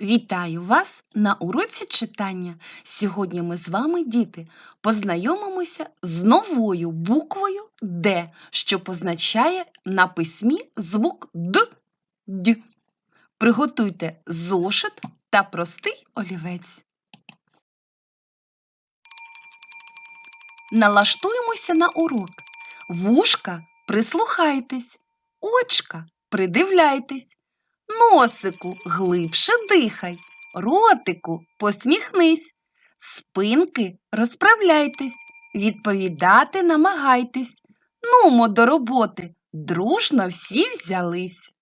Вітаю вас на уроці читання. Сьогодні ми з вами, діти, познайомимося з новою буквою Д, що позначає на письмі звук Д. Д. Приготуйте зошит та простий олівець. Налаштуємося на урок. Вушка прислухайтесь, очка придивляйтесь. Носику глибше дихай, ротику посміхнись, спинки розправляйтесь, відповідати намагайтесь. Нумо до роботи, дружно всі взялись.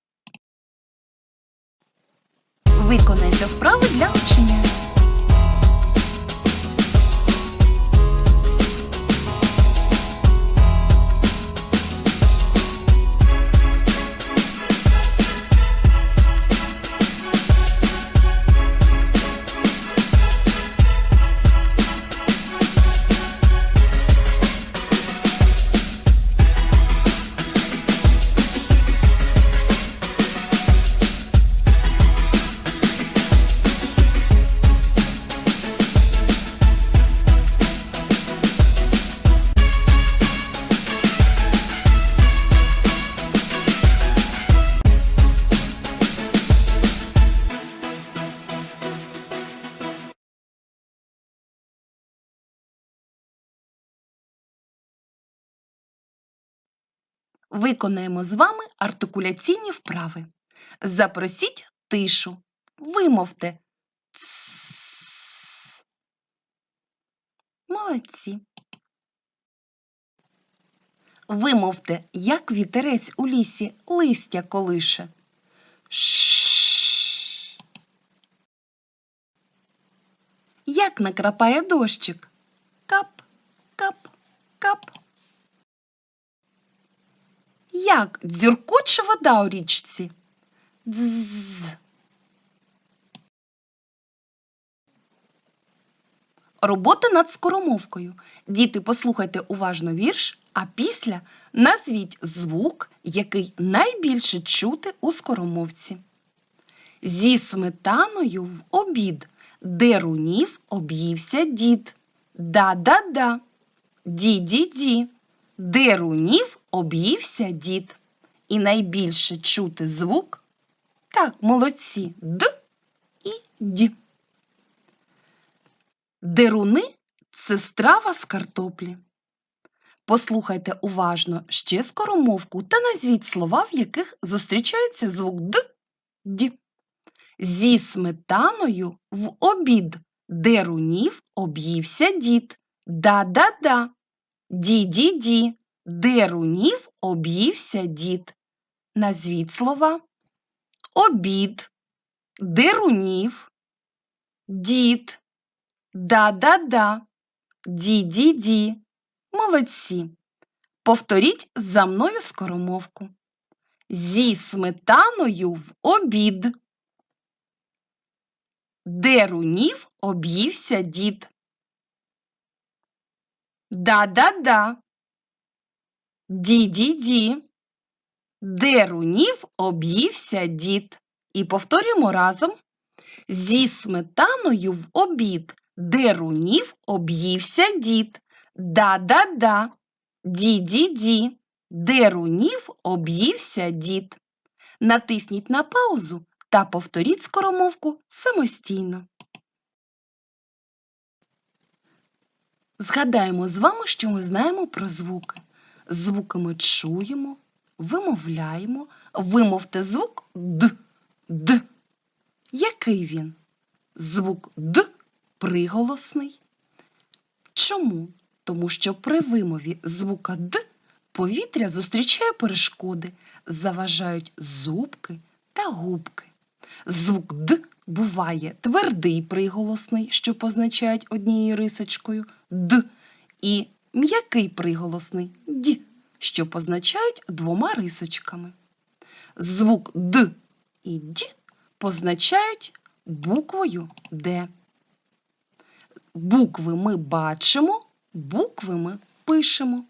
Виконайте вправи для учення. Виконаємо з вами артикуляційні вправи. Запросіть тишу. Вимовте «ц». Молодці. Вимовте, як вітерець у лісі листя колише. Як накрапає дощик? Як дзюркоче вода у річці? Дзз. Робота над скоромовкою. Діти, послухайте уважно вірш, а після назвіть звук, який найбільше чути у скоромовці. Зі сметаною в обід, де рунів об'ївся дід. Да-да-да. Ді-ді-ді. Де об'ївся дід. І найбільше чути звук. Так, молодці, д і д. Деруни це страва з картоплі. Послухайте уважно ще скоромовку та назвіть слова, в яких зустрічається звук д, д. Зі сметаною в обід, дерунів об'ївся дід. Да-да-да. Ді-ді-ді. Дерунів об'ївся дід. Назвіть слова. Обід, дерунів, дід, да-да-да, ді-ді-ді. Молодці. Повторіть за мною скоромовку. Зі сметаною в обід. Дерунів об'ївся дід. Да-да-да. Ді-ді-ді. Дерунів об'ївся дід. І повторюємо разом. Зі сметаною в обід. Дерунів об'ївся дід. Да-да-да. Ді-ді-ді. Дерунів об'ївся дід. Натисніть на паузу та повторіть скоромовку самостійно. Згадаємо з вами, що ми знаємо про звуки. Звуки ми чуємо, вимовляємо. Вимовте звук Д. Д. Який він? Звук Д приголосний. Чому? Тому що при вимові звука Д повітря зустрічає перешкоди, заважають зубки та губки. Звук Д буває твердий приголосний, що позначають однією рисочкою Д, і м'який приголосний Д, що позначають двома рисочками. Звук Д і Д позначають буквою Д. Букви ми бачимо, букви ми пишемо.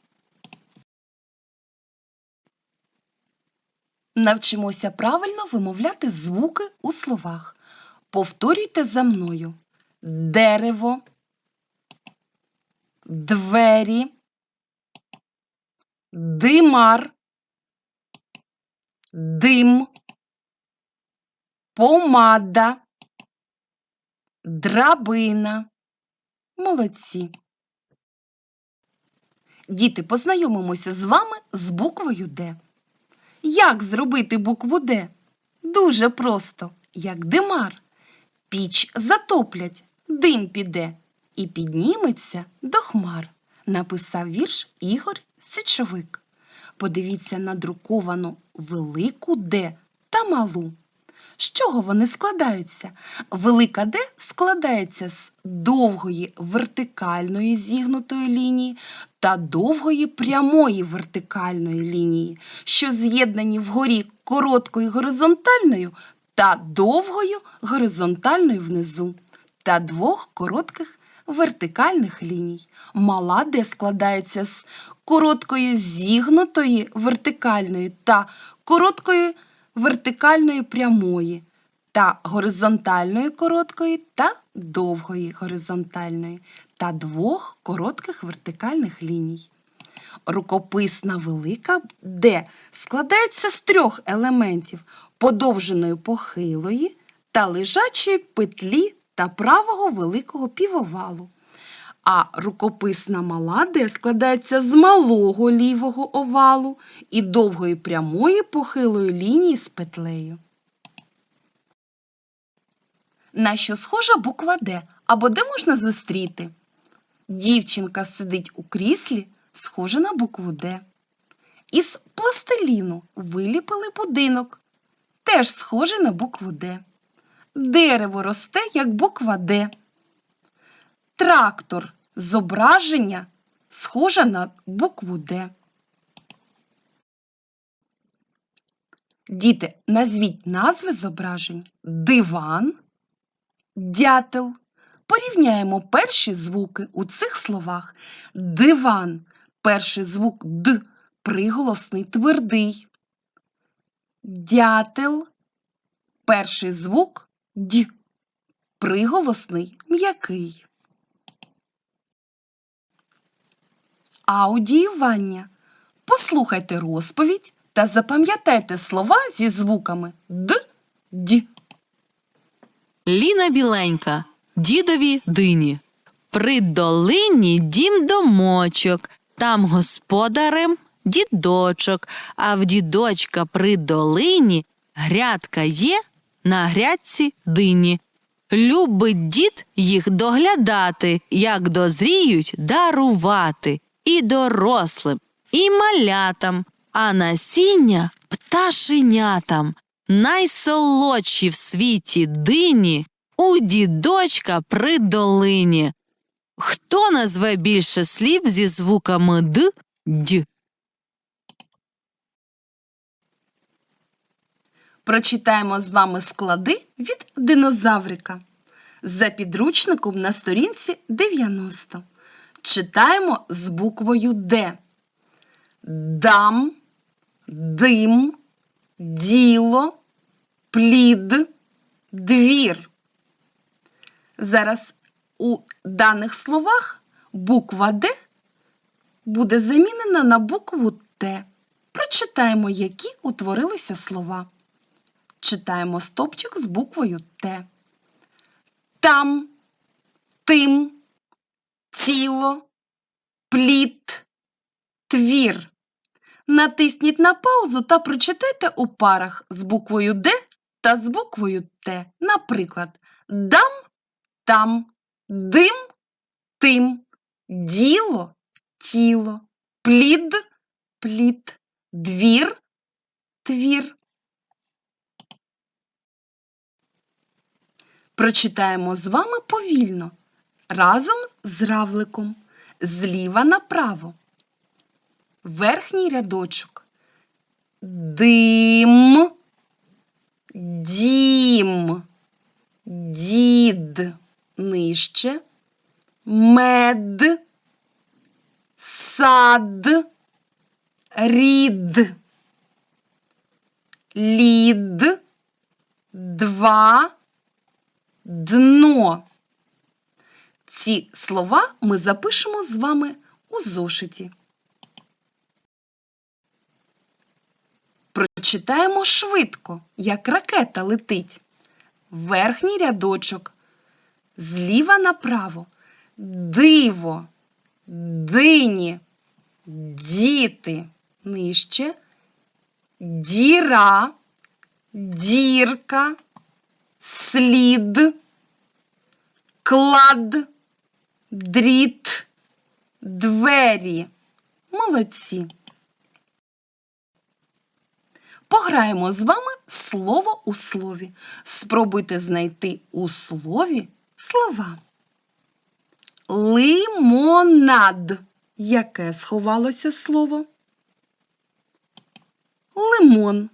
Навчимося правильно вимовляти звуки у словах. Повторюйте за мною. Дерево, двері, димар, дим, помада, драбина. Молодці. Діти, познайомимося з вами з буквою Д. Як зробити букву Д? Дуже просто, як димар. Піч затоплять, дим піде і підніметься до хмар. Написав вірш Ігор Сичовик. Подивіться на друковану велику Д та малу. З чого вони складаються? Велика Д складається з довгої вертикальної зігнутої лінії та довгої прямої вертикальної лінії, що з'єднані вгорі короткою горизонтальною та довгою горизонтальною внизу, та двох коротких вертикальних ліній. Мала Д складається з короткої зігнутої вертикальної та короткої вертикальної прямої та горизонтальної короткої та довгої горизонтальної та двох коротких вертикальних ліній. Рукописна велика Д складається з трьох елементів подовженої похилої та лежачої петлі та правого великого півовалу. А рукописна мала Д складається з малого лівого овалу і довгої прямої похилої лінії з петлею. На що схожа буква Д або де можна зустріти? Дівчинка сидить у кріслі, схожа на букву Д. Із пластиліну виліпили будинок, теж схожий на букву Д. Дерево росте, як буква Д. Трактор зображення схоже на букву Д. Діти, назвіть назви зображень диван, дятел. Порівняємо перші звуки у цих словах. Диван. Перший звук Д приголосний твердий. Дятел. Перший звук Д. Приголосний м'який. Аудіювання. Послухайте розповідь та запам'ятайте слова зі звуками Д, Д. Ліна біленька, дідові дині. При долині дім домочок, там господарем дідочок, а в дідочка при долині грядка є на грядці дині. Любить дід їх доглядати, як дозріють дарувати і дорослим, і малятам, а насіння пташенятам. Найсолодші в світі дині у дідочка при долині. Хто назве більше слів зі звуками д, д? Прочитаємо з вами склади від динозаврика. За підручником на сторінці 90. Читаємо з буквою Д. Дам, дим, діло, плід, двір. Зараз у даних словах буква Д буде замінена на букву Т. Прочитаємо, які утворилися слова. Читаємо стопчик з буквою Т. Там, тим, тіло, плід, твір. Натисніть на паузу та прочитайте у парах з буквою Д та з буквою Т. Наприклад, дам, там, дим, тим, діло, тіло, плід, плід, двір, твір. Прочитаємо з вами повільно, разом з равликом, зліва направо. Верхній рядочок. Дим, дім, дід. Нижче, мед, сад, рід, лід, два, дно. Ці слова ми запишемо з вами у зошиті. Прочитаємо швидко, як ракета летить. Верхній рядочок. Зліва направо. Диво, дині, діти. Нижче. Діра, дірка, слід, клад, дріт, двері. Молодці. Пограємо з вами слово у слові. Спробуйте знайти у слові слова. Лимонад. Яке сховалося слово? Лимон.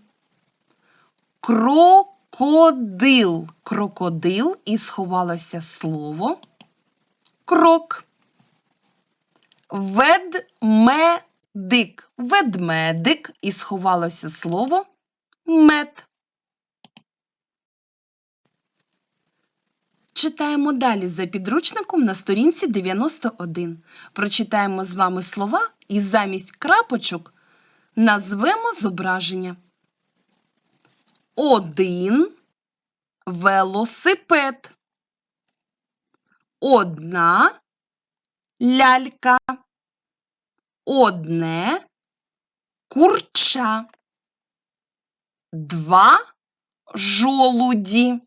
Крокодил. Крокодил і сховалося слово. Крок. Ведмедик. Ведмедик і сховалося слово мед. Читаємо далі за підручником на сторінці 91. Прочитаємо з вами слова і замість крапочок назвемо зображення. Один велосипед. Одна лялька. Одне курча. Два жолуді.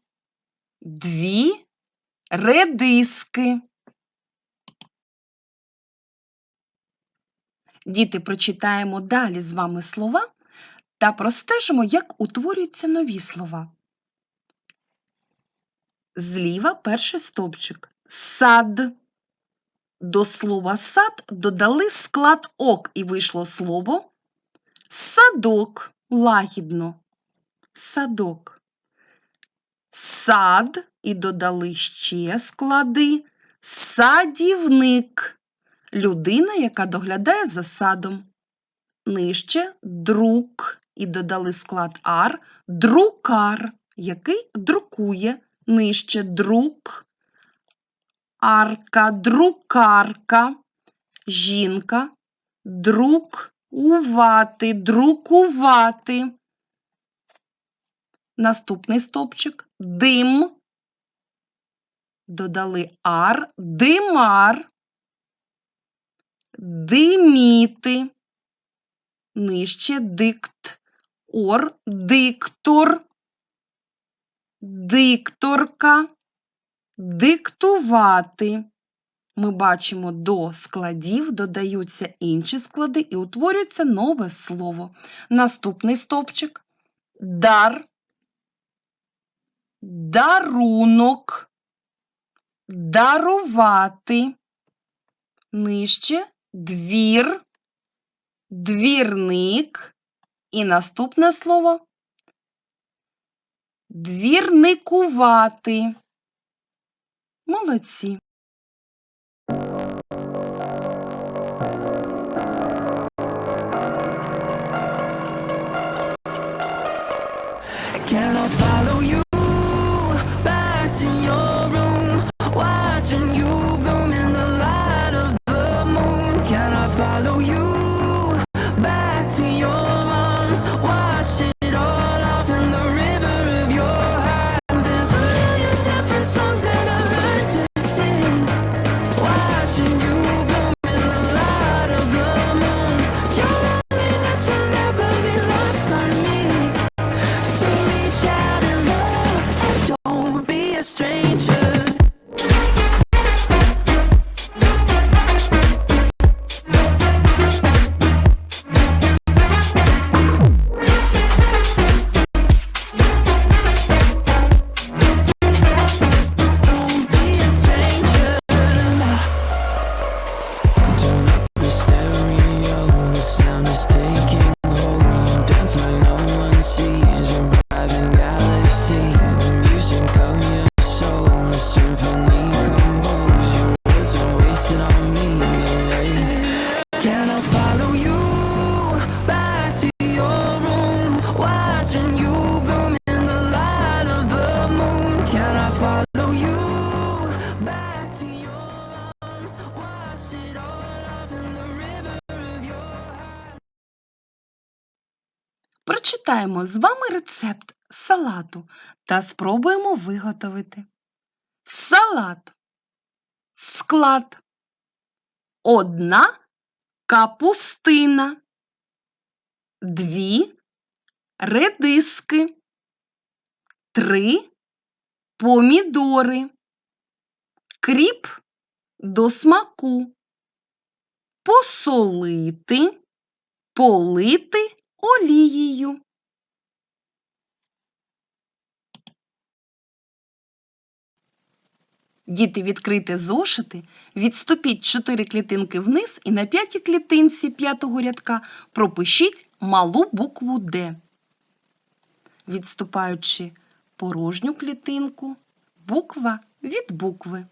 Дві редиски. Діти, прочитаємо далі з вами слова та простежимо, як утворюються нові слова. Зліва перший стовпчик. Сад. До слова сад додали склад ок і вийшло слово садок лагідно. Садок. Сад і додали ще склади. Садівник. Людина, яка доглядає за садом. Нижче друк і додали склад ар. Друкар, який друкує. Нижче друк. Арка, друкарка. Жінка. Друкувати, друкувати. Наступний стопчик дим. Додали ар, димар, диміти, нижче дикт, ор, диктор, дикторка, диктувати. Ми бачимо, до складів додаються інші склади і утворюється нове слово. Наступний стовпчик. Дар, дарунок, дарувати, нижче двір, двірник і наступне слово двірникувати. Молодці. Прочитаємо з вами рецепт салату та спробуємо виготовити. Салат, склад, одна капустина. Дві редиски. Три помідори. Кріп до смаку. Посолити, полити олією. Діти, відкрийте зошити, відступіть 4 клітинки вниз і на п'ятій клітинці п'ятого рядка пропишіть малу букву Д. Відступаючи порожню клітинку, буква від букви.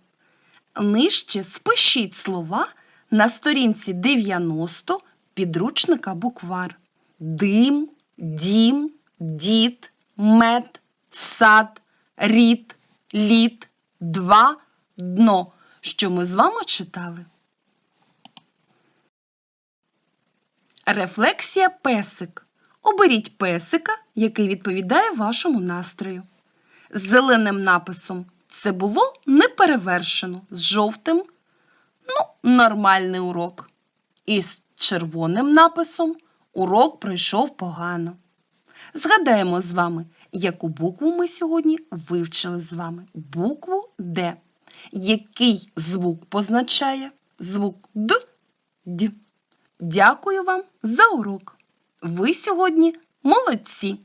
Нижче спишіть слова на сторінці 90 підручника буквар. Дим, дім, дід, мед, сад, рід, лід, два, дно, що ми з вами читали. Рефлексія песик. Оберіть песика, який відповідає вашому настрою. З зеленим написом це було неперевершено. З жовтим ну, нормальний урок. І з червоним написом урок пройшов погано. Згадаємо з вами, яку букву ми сьогодні вивчили з вами. Букву Д. Який звук позначає? Звук Д. Д. Дякую вам за урок. Ви сьогодні молодці!